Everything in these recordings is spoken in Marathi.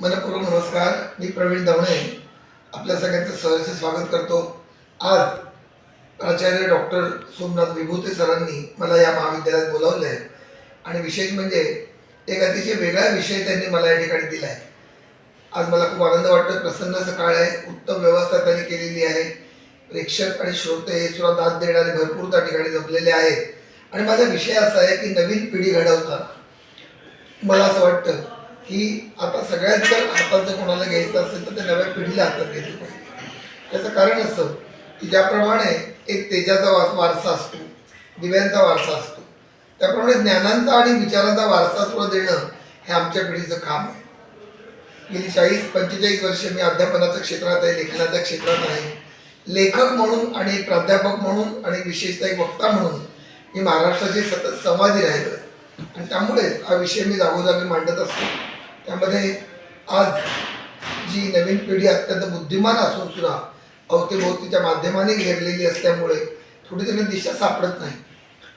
मनपूर्वक नमस्कार मी प्रवीण दवणे. आपल्या सगळ्यांचं सहर्ष स्वागत करतो. आज प्राचार्य डॉक्टर सोमनाथ विभूते सरांनी मला या महाविद्यालयात बोलावलं आहे. आणि विशेष म्हणजे एक अतिशय वेगळा विषय त्यांनी मला या ठिकाणी दिला आहे आज मला खूप आनंद वाटतो प्रसन्न सकाळ आहे उत्तम व्यवस्था त्यांनी केलेली आहे. प्रेक्षक आणि श्रोते हे सुद्धा दाद देणारे भरपूर त्या ठिकाणी जमलेले आहेत. आणि माझा विषय असा आहे की नवीन पिढी घडवताना. मला असं वाटतं की आता सगळ्यात जर हातात जर कोणाला घ्यायचं असेल तर ते नव्या पिढीला हातात घेतलं पाहिजे. त्याचं कारण असं की ज्याप्रमाणे एक तेजाचा वास वारसा असतो दिव्यांचा वारसा असतो त्याप्रमाणे ज्ञानांचा आणि विचारांचा वारसा तुला देणं हे आमच्या पिढीचं काम आहे. गेली चाळीस पंचेचाळीस वर्ष मी अध्यापनाच्या क्षेत्रात आहे लेखनाच्या क्षेत्रात आहे. लेखक म्हणून आणि प्राध्यापक म्हणून आणि विशेषतः एक वक्ता म्हणून मी महाराष्ट्राशी सतत संवादी राहिलो आणि त्यामुळे हा विषय मी जागोजागी मांडत असतो. त्यामध्ये आज जी नवीन पिढी अत्यंत बुद्धिमान असून सुद्धा अवतीभोवतीच्या माध्यमाने घेरलेली असल्यामुळे थोडी त्यांना दिशा सापडत नाही.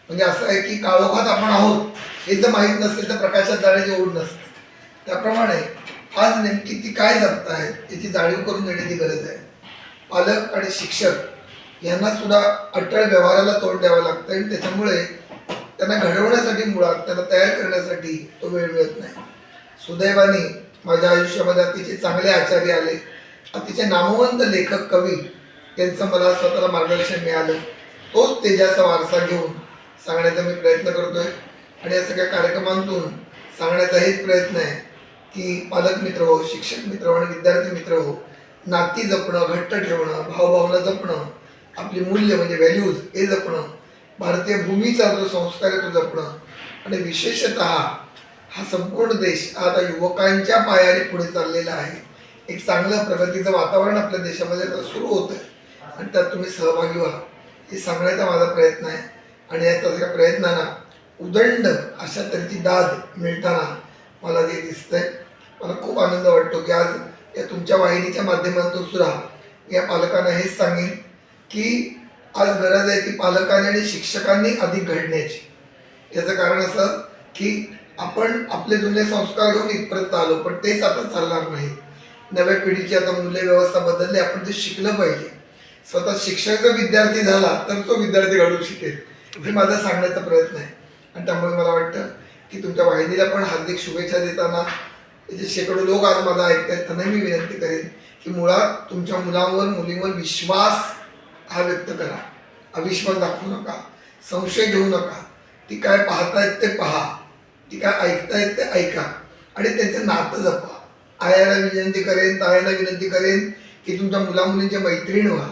म्हणजे असं आहे की काळोखात आपण आहोत हे जर माहीत नसेल तर प्रकाशात जाण्याची ओढ नसते. त्याप्रमाणे आज नेमकी ती काय जगतायत याची जाणीव करून देण्याची गरज आहे. पालक आणि शिक्षक यांना सुद्धा अटळ व्यवहाराला तोंड द्यावं लागतं आणि त्याच्यामुळे त्यांना घडवण्यासाठी मुळात त्यांना तयार करण्यासाठी तो वेळ मिळत नाही. सुदैवाने माझ्या आयुष्यामध्ये अतिशय चांगले आचार्य आले. अतिशय नामवंत लेखक कवी यांचं मला स्वतःला मार्गदर्शन मिळालं. तोच तेजाचा वारसा घेऊन सांगण्याचा मी प्रयत्न करतोय. आणि या सगळ्या कार्यक्रमांतून सांगण्याचा हेच प्रयत्न आहे की पालक मित्र हो शिक्षक मित्र हो आणि विद्यार्थी मित्र हो नाती जपणं घट्ट ठेवणं भावभावना जपणं आपली मूल्य म्हणजे व्हॅल्यूज हे जपणं भारतीय भूमीचा जो संस्कार आहे तो जपणं आणि विशेषतः हा संपूर्ण देश आता युवकांच्या पायाने पुढे चाललेला आहे. एक चांगलं प्रगतीचं वातावरण आपल्या देशामध्ये आता सुरू होतं आहे आणि त्यात तुम्ही सहभागी व्हा. हे सांगण्याचा माझा प्रयत्न आहे. आणि या त्या प्रयत्नांना उदंड अशा तऱ्हेची दाद मिळताना मला जे दिसतंय मला खूप आनंद वाटतो की आज या तुमच्या वाहिनीच्या माध्यमातून सुद्धा या पालकांना हेच सांगेन की आज गरज आहे की पालकांनी आणि शिक्षकांनी अधिक घडण्याची. याचं कारण असं की आपण आपले जुने संस्कार घेऊन इथपर्यंत आलो पण तेच आता चालणार नाही. नव्या पिढीची आता मूल्य व्यवस्था बदलली आपण ते शिकलं पाहिजे. स्वतः शिक्षक जर विद्यार्थी झाला तर तो विद्यार्थी घडू शिकेल हे माझा सांगण्याचा प्रयत्न आहे. आणि त्यामुळे मला वाटतं की तुमच्या वाहिनीला पण हार्दिक शुभेच्छा देताना जे शेकडो लोक आज माझा ऐकतायत त्यांना मी विनंती करेन की मुळात तुमच्या मुलांवर मुलींवर विश्वास हा व्यक्त करा. अविश्वास दाखवू नका संशय घेऊ नका. ती काय पाहतायत ते पहा. ती काय ऐकतायत ते ऐका. आणि त्यांचं नातं जपा. आयाला विनंती करेन तायाला विनंती करेन की तुमच्या मुलामुलींच्या मैत्रीण व्हा.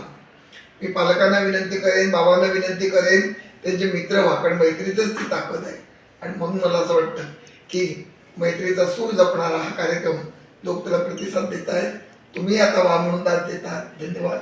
मी पालकांना विनंती करेन बाबांना विनंती करेन त्यांचे मित्र व्हा. कारण मैत्रीतच ती ताकद आहे. आणि म्हणून मला असं वाटतं की मैत्रीचा सूर जपणारा हा कार्यक्रम लोक त्याला प्रतिसाद देत आहेत तुम्ही आता वा म्हणून दाद देता. धन्यवाद.